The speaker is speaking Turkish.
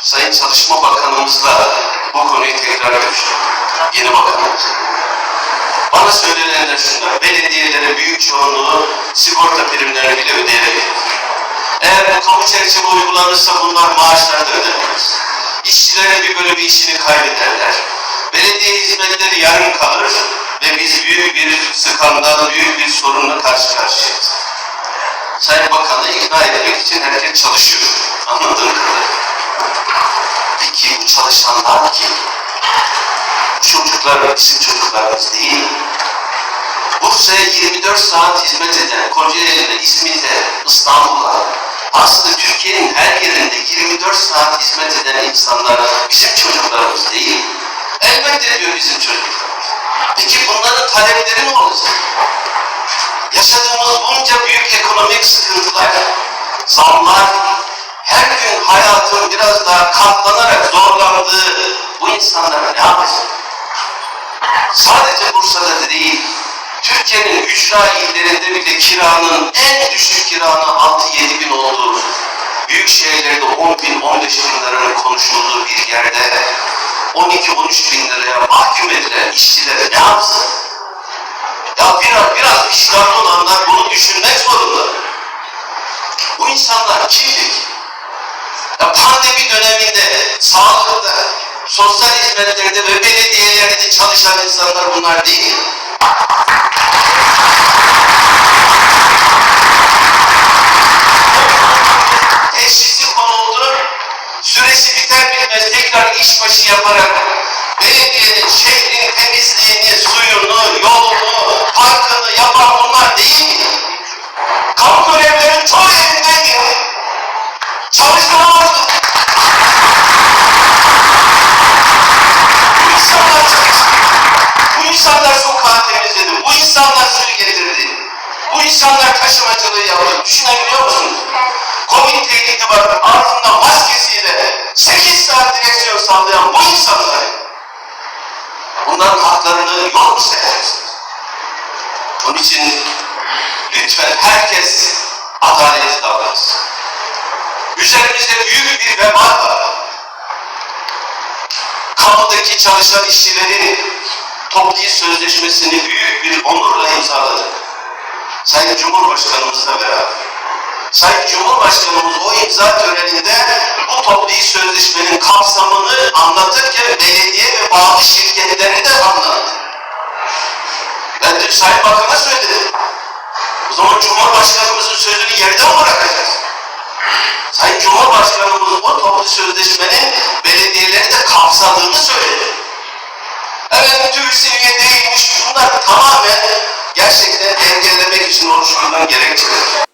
Sayın Çalışma Bakanımızla bu konuyu tekrar görüştüm. Yeni bakanımız. Bana söylenenler şunlar. Belediyelere büyük çoğunluğu sigorta primlerini bile ödeyemedi. Eğer bu kamu çerçeve uygulanırsa bunlar maaşlar da ödenmez. İşçilerin bir bölümü işini kaybederler. Belediye hizmetleri yarım kalır ve biz büyük bir skandal, büyük bir sorunla karşı karşıyayız. Sayın Bakan'ı ikna etmek için herkes çalışıyor. Kadarıyla. Peki bu çalışanlar kim? Bu çocuklar bizim çocuklarımız değil. Bursa'ya 24 saat hizmet eden Kocaeli'de, İzmir'de, İstanbul'da aslında Türkiye'nin her yerinde 24 saat hizmet eden insanlar bizim çocuklarımız değil. Elbette diyor bizim çocuklarımız. Peki bunların talepleri ne olacak? Yaşadığımız bunca büyük ekonomik sıkıntılar, zamlar, her gün hayatın biraz daha katlanarak zorlandığı bu insanlara ne yapacak? Sadece Bursa'da değil, Türkiye'nin ücra illerinde bile kiranın en düşük kiranın 6-7 bin olduğu, büyük şehirlerde 10 bin, 15 bin liranın konuşulduğu bir yerde 12-13 bin liraya mahkum edilen işçiler ne yapsın? Ya biraz, biraz vicdanlı olanlar bunu düşünmek zorunda. Bu insanlar kimdir? Ya pandemi döneminde sağlıkta, sosyal hizmetlerde ve belediyelerde çalışan insanlar bunlar değil. Teşhisi konuldu, süresi biter bitmez tekrar işbaşı yaparak belediyenin şehrin temizliğini, suyunu, insanlar suyu getirdi. Bu insanlar taşımacılığı yaptı. Düşünebiliyor musunuz? Covid tehdidi var. Ağzında maskesiyle 8 saat direksiyon sallayan bu insanlar. Bunların haklarını yok mu sayarsınız? Onun için lütfen herkes adaletli davransın. Üzerimizde büyük bir veba var. Kamudaki çalışan işçilerin iş sözleşmesini büyük bir onurla imzaladık. Sayın Cumhurbaşkanımızla beraber. Sayın Cumhurbaşkanımız o imza töreninde bu iş sözleşmenin kapsamını anlatırken belediye ve bağlı şirketleri de anlattı. Ben de Sayın Bakan'a söyledim. O zaman Cumhurbaşkanımızın sözünü yerde mi bırakacağız? Sayın Cumhurbaşkanımız bu toplu sözleşmenin belediyeleri de kapsadığını söyledi. Evet TÜİSİN'e değilmiş bunlar tamamen gerçekten engellemek için oluşturulan gerekçeler.